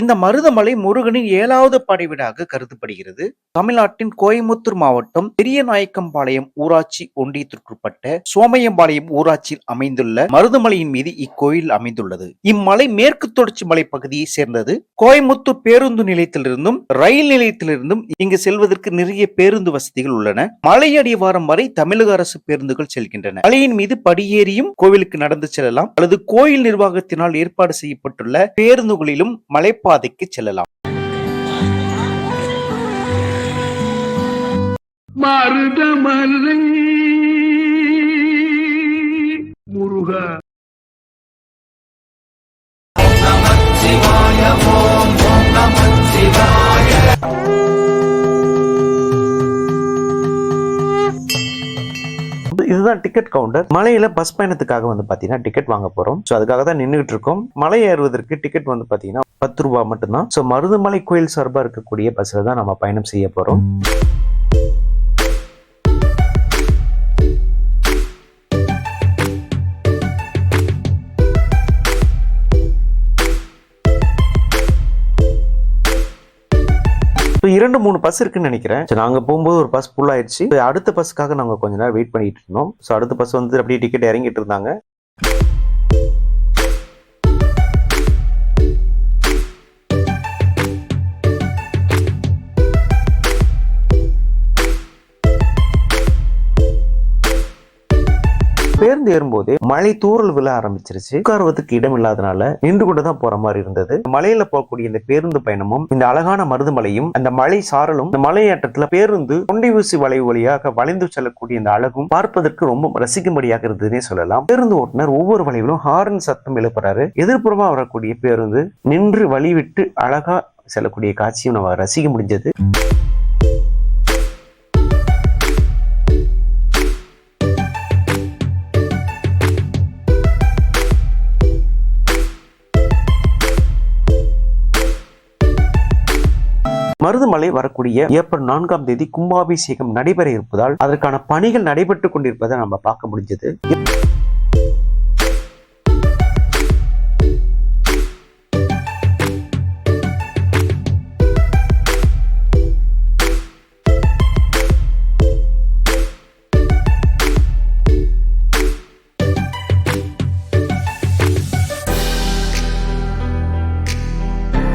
இந்த மருதமலை முருகனின் ஏழாவது படைவீடாக கருதப்படுகிறது. தமிழ்நாட்டின் கோயம்புத்தூர் மாவட்டம் பெரியநாயக்கம்பாளையம் ஊராட்சி ஒன்றியத்திற்குட்பட்ட சோமையம்பாளையம் ஊராட்சியில் அமைந்துள்ள மருதமலையின் மீது இக்கோயில் அமைந்துள்ளது. இம்மலை மேற்கு தொடர்ச்சி மலை பகுதியை சேர்ந்தது. கோயம்புத்தூர் பேருந்து நிலையத்திலிருந்தும் ரயில் நிலையத்திலிருந்தும் இங்கு செல்வதற்கு நிறைய பேருந்து வசதிகள் உள்ளன. மலை அடிவாரம் வரை தமிழக அரசு பேருந்துகள் செல்கின்றன. மலையின் மீது படியேறியும் கோவிலுக்கு நடந்து செல்லலாம். அல்லது கோயில் நிர்வாகத்தினால் ஏற்பாடு செய்யப்பட்டுள்ள பேருந்துகளிலும் மலை மலைப்பாதைக்கு செல்லலாம். மருதமலை முருகா. இதுதான் டிக்கெட் கவுண்டர் மலையில பஸ் பயணத்துக்காக வந்து பாத்தீங்கன்னா டிக்கெட் வாங்க போறோம். ஸோ அதுக்காக தான் நின்றுட்டு இருக்கோம். மலை ஏறுவதற்கு டிக்கெட் வந்து பாத்தீங்கன்னா பத்து ரூபாய் மட்டும்தான். ஸோ மருதமலை கோயில் சார்பாக இருக்கக்கூடிய பஸ்ல தான் நம்ம பயணம் செய்ய போறோம். இரண்டு மூணு பஸ் இருக்குன்னு நினைக்கிறேன். சரி, நாங்க போகும்போது ஒரு பஸ் ஃபுல் ஆயிடுச்சு. அடுத்த பஸ்க்காக நாங்க கொஞ்ச நேரம் வெயிட் பண்ணிட்டு இருந்தோம். ஸோ அடுத்த பஸ் வந்து அப்படியே டிக்கெட் இறங்கிட்டு இருந்தாங்க. பேருந்து ஏறும்போது மழை தூறல் விழ ஆரம்பிச்சிருச்சு. உட்காருவதற்கு இடம் இல்லாதனால நின்று கொண்டு தான் போற மாதிரி இருந்தது. மலையில போகக்கூடிய இந்த பேருந்து பயணமும் இந்த அழகான மருதுமலையும் அந்த மலை சாரலும் இந்த மலையேற்றத்துல பேருந்து கொண்டை ஊசி வளைவு வழியாக வளைந்து செல்லக்கூடிய இந்த அழகும் பார்ப்பதற்கு ரொம்ப ரசிக்கும்படியாக இருந்ததுன்னே சொல்லலாம். பேருந்து ஓட்டுநர் ஒவ்வொரு வளைவிலும் ஹாரன் சத்தம் எழுப்புறாரு. எதிர்ப்புறமா வரக்கூடிய பேருந்து நின்று வழிவிட்டு அழகா செல்லக்கூடிய காட்சியும் நம்ம ரசிக்க முடிஞ்சது. மருதுமலை வரக்கூடிய ஏப்ரல் நான்காம் தேதி கும்பாபிஷேகம் நடைபெற இருப்பதால் அதற்கான பணிகள் நடைபெற்றுக் கொண்டிருப்பதை நம்ம பார்க்க முடிஞ்சது.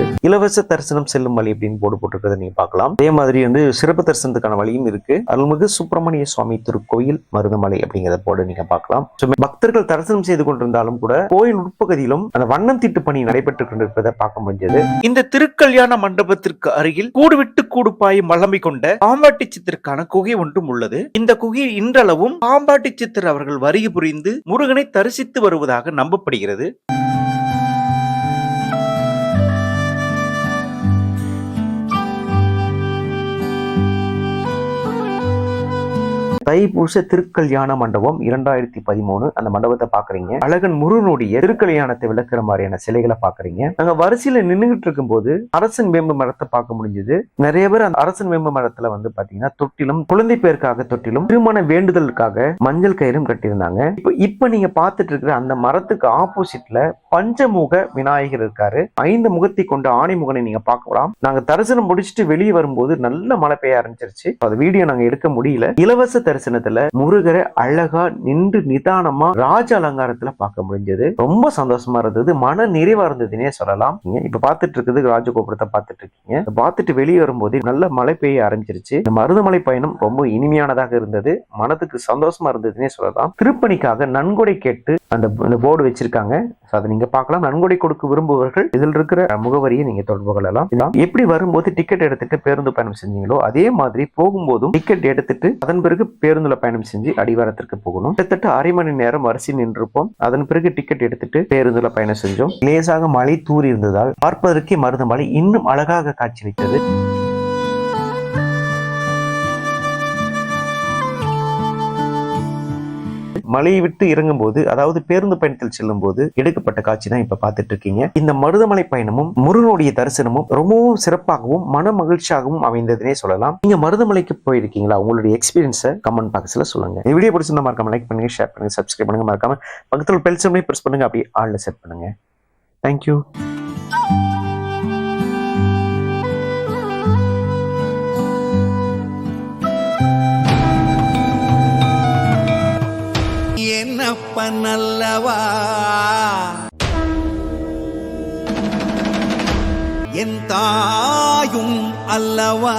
இருக்கு. இலவச தரிசனம் செல்லும் வழி அப்படின்னு போர்டு போட்டிருக்கிறத நீங்க பார்க்கலாம். அதே மாதிரி வந்து சிறப்பு தரிசனத்துக்கான வழியும் இருக்கு. அருள்மிகு சுப்பிரமணிய சுவாமி திருக்கோயில் மருதமலை அப்படிங்கிற போர்டு நீங்க பார்க்கலாம். பக்தர்கள் தரிசனம் செய்து கொண்டிருந்தாலும் கூட கோயில் உட்பகுதியிலும் அந்த வண்ணம் தீட்டு பணி நடைபெற்றுக் கொண்டிருப்பதை பார்க்க முடிஞ்சது. இந்த திருக்கல்யாண மண்டபத்திற்கு அருகில் கூடுவிட்டு கூடுபாய் மலமை கொண்ட பாம்பாட்டி சித்திற்கான குகை ஒன்றும் உள்ளது. இந்த குகை இன்றளவும் பாம்பாட்டி சித்தர் அவர்கள் வருகை புரிந்து முருகனை தரிசித்து வருவதாக நம்பப்படுகிறது. தைப்பூச திருக்கல்யாண மண்டபம் இரண்டாயிரத்தி பதிமூணு. அந்த மண்டபத்தை பாக்குறீங்க அழகன் முருகனுடைய திருக்கல்யாணத்தை விளக்குற மாதிரியான சிலைகளை பாக்குறீங்க நாங்க வரிசையில நின்றுகிட்டு இருக்கும்போது அரசன் வேம்பு மரத்தை பார்க்க முடிஞ்சது. நிறைய பேர் அந்த அரசன் வேம்பு மரத்துல வந்து பாத்தீங்கன்னா தொட்டிலும் குழந்தை பேருக்காக தொட்டிலும் திருமண வேண்டுதலுக்காக மஞ்சள் கயிறும் கட்டியிருந்தாங்க. இப்போ இப்ப நீங்க பாத்துட்டு இருக்கிற அந்த மரத்துக்கு ஆப்போசிட்ல பஞ்சமுக விநாயகர் இருக்காரு. ஐந்து முகத்தை கொண்ட ஆணைமுகனை நீங்க பார்க்கலாம் நாங்க தரிசனம் முடிச்சுட்டு வெளியே வரும்போது நல்ல மழை பெய்ய ஆரம்பிச்சிருச்சு. அந்த வீடியோ நாங்க எடுக்க முடியல. இலவச தரிசனம் தரிசனத்துல முருகரை அழகா நின்று நிதானமா ராஜ அலங்காரத்துல பார்க்க முடிஞ்சது. ரொம்ப சந்தோஷமா இருந்தது. மன நிறைவா இருந்ததுன்னே சொல்லலாம். நீங்க இப்ப பார்த்துட்டு இருக்குது ராஜகோபுரத்தை பார்த்துட்டு இருக்கீங்க. பார்த்துட்டு வெளியே வரும்போது நல்ல மழை பெய்ய ஆரம்பிச்சிருச்சு. இந்த மருதமலை பயணம் ரொம்ப இனிமையானதாக இருந்தது. மனதுக்கு சந்தோஷமா இருந்ததுன்னே சொல்லலாம். திருப்பணிக்காக நன்கொடை கேட்டு அந்த போர்டு வச்சிருக்காங்க. அதை நீங்க பார்க்கலாம். நன்கொடை கொடுக்க விரும்புபவர்கள் இதில் இருக்கிற முகவரியை நீங்க தொடர்பு கொள்ளலாம். எப்படி வரும்போது டிக்கெட் எடுத்துட்டு பேருந்து பயணம் செஞ்சீங்களோ அதே மாதிரி போகும்போதும் டிக்கெட் எடுத்துட்டு அதன் பிறகு பேருந்துல பயணம் செஞ்சு அடிவாரத்திற்கு போகணும். கிட்டத்தட்ட அரை மணி நேரம் வரிசை நின்றுப்போம் அதன் பிறகு டிக்கெட் எடுத்துட்டு பேருந்துல பயணம் செஞ்சோம். லேசாக மழை தூறி இருந்ததால் பார்ப்பதற்கே மருதமலை இன்னும் அழகாக காட்சியளித்தது மலையை விட்டு இறங்கும்போது அதாவது பேருந்து பயணத்தில் செல்லும் போது எடுக்கப்பட்ட காட்சி தான் இப்ப பார்த்துட்டு இருக்கீங்க இந்த மருதமலை பயணமும் முருகனுடைய தரிசனமும் ரொம்பவும் சிறப்பாகவும் மன மகிழ்ச்சியாகவும் அமைந்ததுனே சொல்லலாம். நீங்க மருதமலைக்கு போயிருக்கீங்களா? உங்களுடைய எக்ஸ்பீரியன்ஸை கமெண்ட் பாக்ஸ்ல சொல்லுங்க. இந்த வீடியோ பிடிச்சிருந்தா மறக்காம லைக் பண்ணுங்க ஷேர் பண்ணுங்க சப்ஸ்கிரைப் பண்ணுங்க. மறக்காம பக்கத்தில் பெல் சிம்லையும் பிரஸ் பண்ணுங்க அப்படியே ஆள்ல செட் பண்ணுங்க. தேங்க்யூ ஐயப்பன் என் தாயும் அல்லவா?